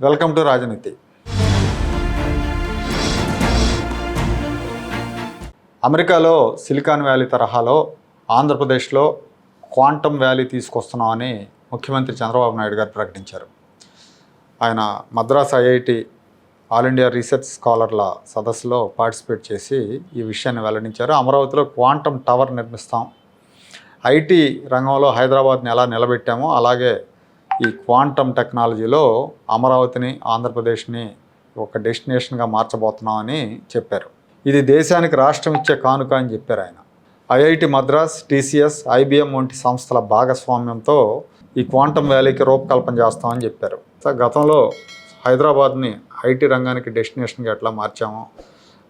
Welcome to రాజనీతి. అమెరికాలో silicon valley తరహాలో ఆంధ్రప్రదేశ్లో క్వాంటమ్ వ్యాలీ తీసుకొస్తున్నామని ముఖ్యమంత్రి చంద్రబాబు నాయుడు గారు ప్రకటించారు. ఆయన Madras IIT all India research స్కాలర్ల సదస్సులో పార్టిసిపేట్ చేసి ఈ విషయాన్ని వెల్లడించారు. అమరావతిలో క్వాంటమ్ టవర్ నిర్మిస్తాం. ఐటీ రంగంలో హైదరాబాద్ని ఎలా నిలబెట్టామో అలాగే ఈ క్వాంటమ్ టెక్నాలజీలో అమరావతిని ఆంధ్రప్రదేశ్ని ఒక డెస్టినేషన్గా మార్చబోతున్నామని చెప్పారు. ఇది దేశానికి రాష్ట్రం ఇచ్చే కానుక అని చెప్పారు ఆయన. ఐఐటి మద్రాస్ టీసీఎస్ ఐబిఎం వంటి సంస్థల భాగస్వామ్యంతో ఈ క్వాంటమ్ వ్యాలీకి రూపకల్పన చేస్తామని చెప్పారు. సో గతంలో హైదరాబాద్ని ఐటీ రంగానికి డెస్టినేషన్గా ఎట్లా మార్చామో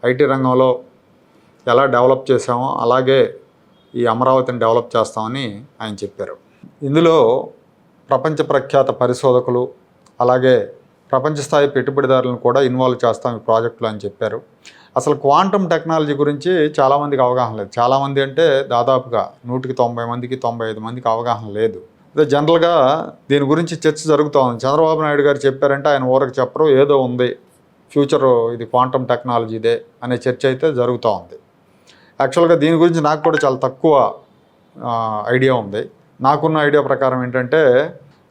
ఐటీ రంగంలో ఎలా డెవలప్ చేశామో అలాగే ఈ అమరావతిని డెవలప్ చేస్తామని ఆయన చెప్పారు. ఇందులో ప్రపంచ ప్రఖ్యాత పరిశోధకులు అలాగే ప్రపంచ స్థాయి పెట్టుబడిదారులను కూడా ఇన్వాల్వ్ చేస్తాం ఈ ప్రాజెక్టులో అని చెప్పారు. అసలు క్వాంటమ్ టెక్నాలజీ గురించి చాలామందికి అవగాహన లేదు. చాలామంది అంటే దాదాపుగా నూటికి తొంభై మందికి తొంభై ఐదు మందికి అవగాహన లేదు. అదే జనరల్గా దీని గురించి చర్చ జరుగుతూ ఉంది. చంద్రబాబు నాయుడు గారు చెప్పారంటే ఆయన ఊరకు చెప్పరు ఏదో ఉంది. ఫ్యూచర్ ఇది క్వాంటమ్ టెక్నాలజీదే అనే చర్చ అయితే జరుగుతూ ఉంది. యాక్చువల్గా దీని గురించి నాకు కూడా చాలా తక్కువ ఐడియా ఉంది. నాకున్న ఐడియా ప్రకారం ఏంటంటే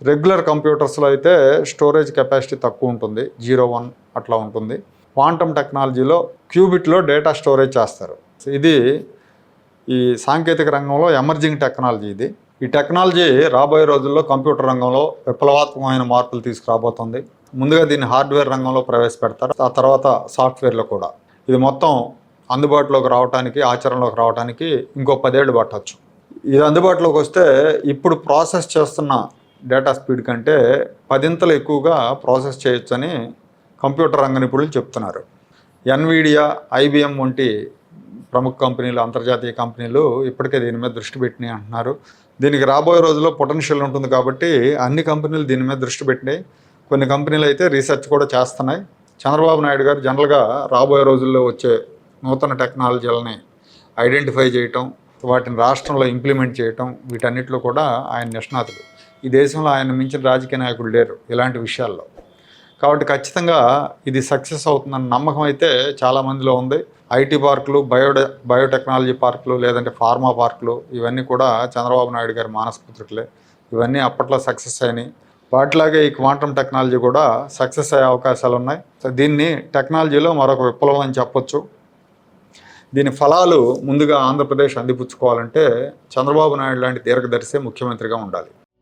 రెగ్యులర్ కంప్యూటర్స్లో అయితే స్టోరేజ్ కెపాసిటీ తక్కువ ఉంటుంది. జీరో వన్ అట్లా ఉంటుంది. క్వాంటమ్ టెక్నాలజీలో క్యూబిట్లో డేటా స్టోరేజ్ చేస్తారు. ఇది ఈ సాంకేతిక రంగంలో ఎమర్జింగ్ టెక్నాలజీ ఇది. ఈ టెక్నాలజీ రాబోయే రోజుల్లో కంప్యూటర్ రంగంలో విప్లవాత్మకమైన మార్పులు తీసుకురాబోతుంది. ముందుగా దీన్ని హార్డ్వేర్ రంగంలో ప్రవేశపెడతారు. ఆ తర్వాత సాఫ్ట్వేర్లో కూడా. ఇది మొత్తం అందుబాటులోకి రావడానికి ఆచరణలోకి రావడానికి ఇంకో పదేళ్ళు పట్టవచ్చు ఇది అందుబాటులోకి వస్తే ఇప్పుడు ప్రాసెస్ చేస్తున్న డేటా స్పీడ్ కంటే పదింతలు ఎక్కువగా ప్రాసెస్ చేయొచ్చని కంప్యూటర్ రంగ నిపుణులు చెప్తున్నారు. ఎన్విడియా ఐబిఎం వంటి ప్రముఖ కంపెనీలు అంతర్జాతీయ కంపెనీలు ఇప్పటికే దీని మీద దృష్టి పెట్టినాయి అంటున్నారు. దీనికి రాబోయే రోజుల్లో పొటెన్షియల్ ఉంటుంది కాబట్టి అన్ని కంపెనీలు దీని మీద దృష్టి పెట్టినాయి. కొన్ని కంపెనీలు అయితే రీసెర్చ్ కూడా చేస్తున్నాయి. చంద్రబాబు నాయుడు గారు జనరల్గా రాబోయే రోజుల్లో వచ్చే నూతన టెక్నాలజీలని ఐడెంటిఫై చేయటం వాటిని రాష్ట్రంలో ఇంప్లిమెంట్ చేయటం వీటన్నిటిలో కూడా ఆయన నిష్ణాతుడు ఈ దేశంలో ఆయన మించిన రాజకీయ నాయకులు లేరు ఇలాంటి విషయాల్లో. కాబట్టి ఖచ్చితంగా ఇది సక్సెస్ అవుతుందన్న నమ్మకం అయితే చాలామందిలో ఉంది. ఐటీ పార్కులు బయోడ బయోటెక్నాలజీ పార్కులు లేదంటే ఫార్మా పార్కులు ఇవన్నీ కూడా చంద్రబాబు నాయుడు గారి మానసపుత్రికలే ఇవన్నీ అప్పట్లో సక్సెస్ అయినాయి. వాటిలాగే ఈ క్వాంటమ్ టెక్నాలజీ కూడా సక్సెస్ అయ్యే అవకాశాలు ఉన్నాయి. సో దీన్ని టెక్నాలజీలో మరొక విప్లవం అని చెప్పొచ్చు. దీని ఫలాలు ముందుగా ఆంధ్రప్రదేశ్ అందిపుచ్చుకోవాలంటే చంద్రబాబు నాయుడు లాంటి దీర్ఘదర్శి ముఖ్యమంత్రిగా ఉండాలి.